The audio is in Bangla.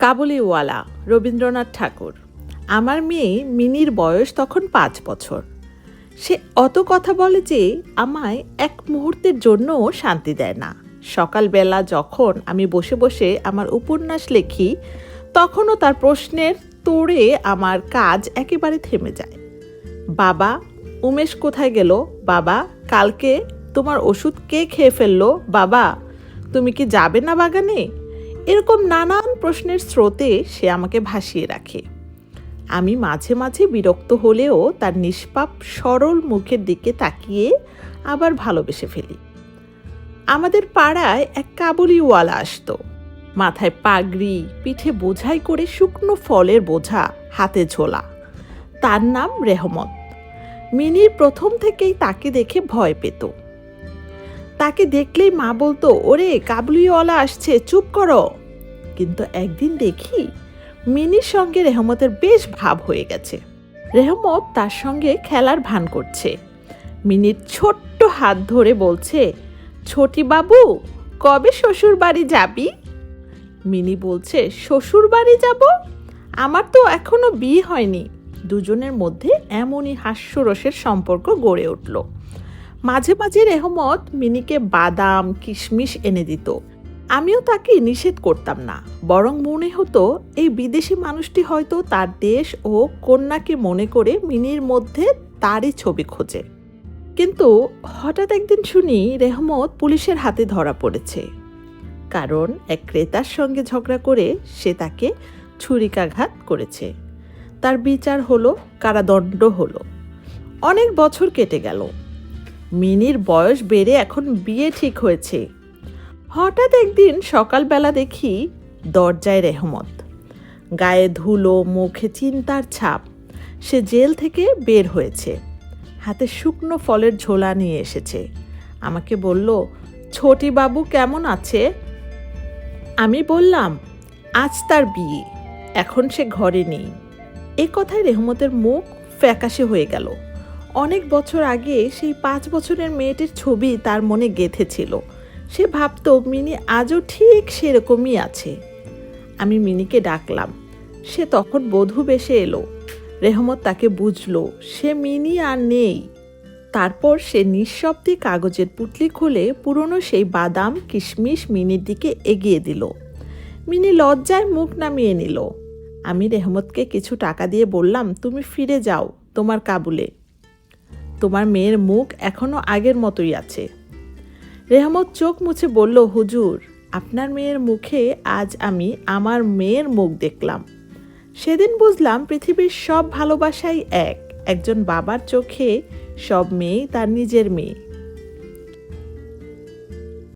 কাবুলিওয়ালা রবীন্দ্রনাথ ঠাকুর। আমার মেয়ে মিনির বয়স তখন পাঁচ বছর। সে অত কথা বলে যে আমায় এক মুহূর্তের জন্যও শান্তি দেয় না। সকালবেলা যখন আমি বসে বসে আমার উপন্যাস লেখি, তখনও তার প্রশ্নের তোড়ে আমার কাজ একেবারে থেমে যায়। বাবা, উমেশ কোথায় গেল? বাবা, কালকে তোমার ওষুধ কে খেয়ে ফেলল? বাবা, তুমি কি যাবে না বাগানে? এরকম নানান প্রশ্নের স্রোতে সে আমাকে ভাসিয়ে রাখে। আমি মাঝে মাঝে বিরক্ত হলেও তার নিষ্পাপ, সরল মুখের দিকে তাকিয়ে আবার ভালোবেসে ফেলি। আমাদের পাড়ায় এক কাবুলিওয়ালা আসতো। মাথায় পাগড়ি, পিঠে বোঝাই করে শুকনো ফলের বোঝা, হাতে ঝোলা। তার নাম রেহমত। মিনির প্রথম থেকেই তাকে দেখে ভয় পেত। তাকে দেখলেই মা বলতো, ওরে, কাবুলিওয়ালা আসছে, চুপ করো। কিন্তু একদিন দেখি মিনির সঙ্গে রেহমতের বেশ ভাব হয়ে গেছে। রেহমত তার সঙ্গে খেলার ভান করছে। মিনির ছোট্ট হাত ধরে বলছে ছোটি বাবু কবে শ্বশুর বাড়ি যাবি? মিনি বলছে শ্বশুর বাড়ি যাব? আমার তো এখনও বিয়ে হয়নি। দুজনের মধ্যে এমনই হাস্যরসের সম্পর্ক গড়ে উঠল। মাঝে মাঝে রেহমত মিনিকে বাদাম, কিশমিশ এনে দিত। আমিও তাকে নিষেধ করতাম না। বরং মনে হতো, এই বিদেশি মানুষটি হয়তো তার দেশ ও কন্যাকে মনে করে মিনির মধ্যে তারই ছবি খোঁজে। কিন্তু হঠাৎ একদিন শুনি রেহমত পুলিশের হাতে ধরা পড়েছে। কারণ এক ক্রেতার সঙ্গে ঝগড়া করে সে তাকে ছুরিকাঘাত করেছে। তার বিচার হলো, কারাদণ্ড হলো। অনেক বছর কেটে গেল। মিনির বয়স বেড়ে এখন বিয়ে ঠিক হয়েছে। হঠাৎ একদিন সকালবেলা দেখি দরজায় রেহমত। গায়ে ধুলো, মুখে চিন্তার ছাপ। সে জেল থেকে বের হয়েছে। হাতে শুকনো ফলের ঝোলা নিয়ে এসেছে। আমাকে বলল ছোটি বাবু কেমন আছে? আমি বললাম, আজ তার বিয়ে। এখন সে ঘরে নেই। এ কথায় রেহমতের মুখ ফ্যাকাশে হয়ে গেল। অনেক বছর আগে সেই পাঁচ বছরের মেয়েটির ছবি তার মনে গেঁথেছিল। সে ভাবতো মিনি আজও ঠিক সেরকমই আছে। আমি মিনিকে ডাকলাম। সে তখন বধূ বেশে এলো। রেহমত তাকে বুঝলো, সে মিনি আর নেই। তারপর সে নিঃশব্দে কাগজের পুটলি খুলে পুরনো সেই বাদাম, কিশমিশ মিনির দিকে এগিয়ে দিল। মিনি লজ্জায় মুখ নামিয়ে নিল। আমি রেহমতকে কিছু টাকা দিয়ে বললাম, তুমি ফিরে যাও তোমার কাবুলে। তোমার মেয়ের মুখ এখনও আগের মতোই আছে। রেহমত চোখ মুছে বলল, হুজুর, আপনার মেয়ের মুখে আজ আমি আমার মেয়ের মুখ দেখলাম। সেদিন বুঝলাম পৃথিবীর সব ভালোবাসাই এক। একজন বাবার চোখে সব মেয়েই তার নিজের মেয়ে।